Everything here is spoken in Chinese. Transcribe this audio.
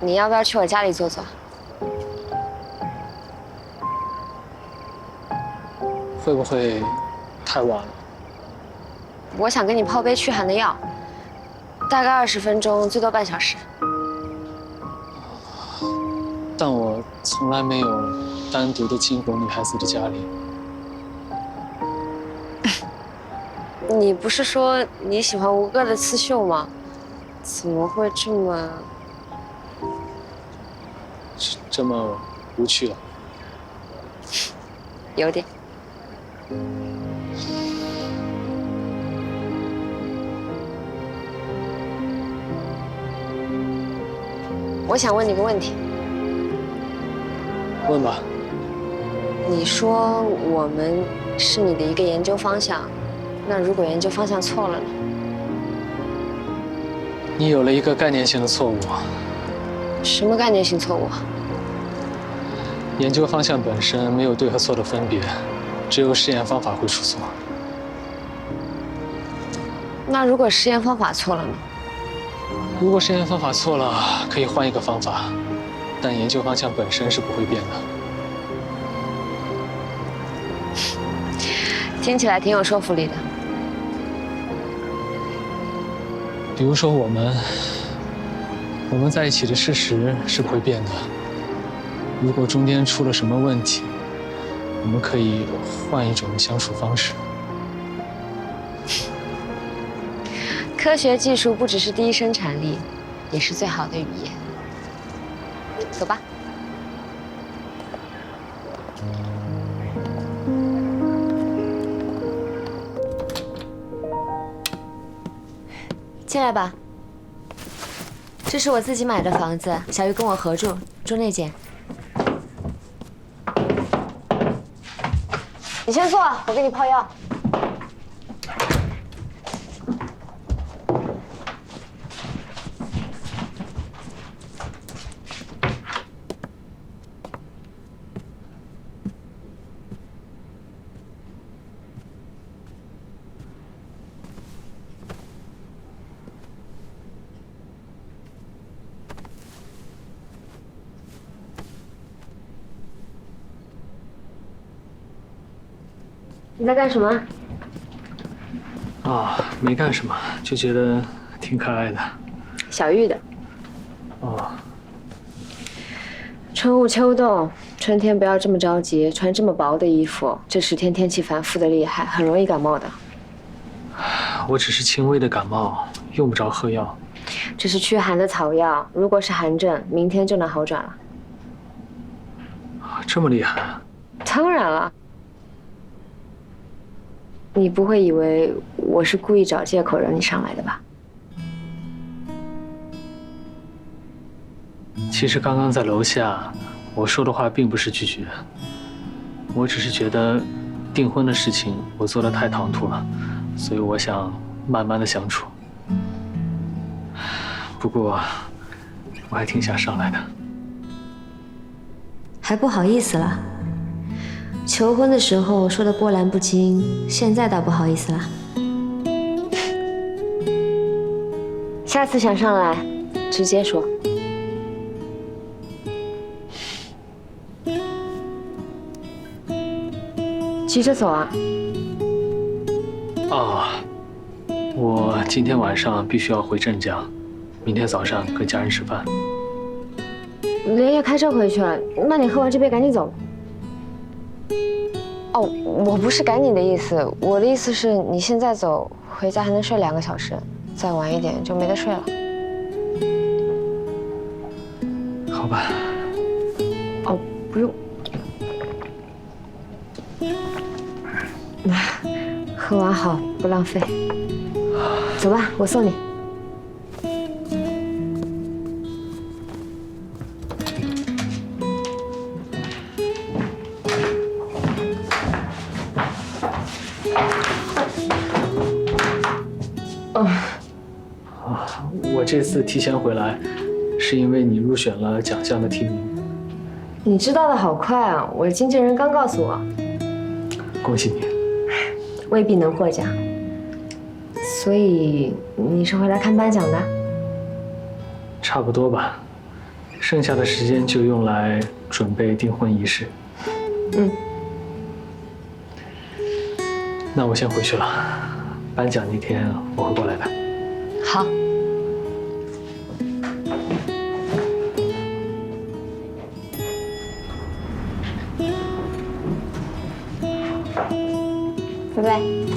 你要不要去我家里坐坐？会不会太晚了？我想给你泡杯驱寒的药，大概二十分钟，最多半小时。但我从来没有单独的进过女孩子的家里。你不是说你喜欢吴哥的刺绣吗？怎么会这么……这么无趣啊？有点。我想问你个问题。问吧。你说我们是你的一个研究方向，那如果研究方向错了呢？你有了一个概念性的错误。什么概念性错误？研究方向本身没有对和错的分别，只有实验方法会出错。那如果实验方法错了呢？如果实验方法错了，可以换一个方法，但研究方向本身是不会变的。听起来挺有说服力的。比如说，我们我们在一起的事实是不会变的。如果中间出了什么问题，我们可以换一种相处方式。科学技术不只是第一生产力，也是最好的语言。走吧。进来吧。这是我自己买的房子，小玉跟我合住，住那间。你先坐，我给你泡药。你在干什么？啊，没干什么，就觉得挺可爱的。小玉的。哦。春捂秋冻，春天不要这么着急，穿这么薄的衣服。这十天天气反复的厉害，很容易感冒的。我只是轻微的感冒，用不着喝药。这是驱寒的草药，如果是寒症，明天就能好转了。这么厉害？当然了。你不会以为我是故意找借口让你上来的吧？其实刚刚在楼下，我说的话并不是拒绝，我只是觉得订婚的事情我做的太唐突了，所以我想慢慢的相处。不过我还挺想上来的，还不好意思了。求婚的时候说的波澜不惊，现在倒不好意思了。下次想上来，直接说。急着走啊？啊，我今天晚上必须要回镇江，明天早上跟家人吃饭。连夜开车回去了，那你喝完这杯赶紧走。哦，我不是赶你的意思，我的意思是你现在走回家还能睡两个小时，再晚一点就没得睡了。好吧。哦，不用。喝完好，不浪费。走吧，我送你。这次提前回来，是因为你入选了奖项的提名。你知道的好快啊！我经纪人刚告诉我。恭喜你。未必能获奖。所以你是回来看颁奖的？差不多吧。剩下的时间就用来准备订婚仪式。嗯，那我先回去了，颁奖那天我会过来的。好。拜拜。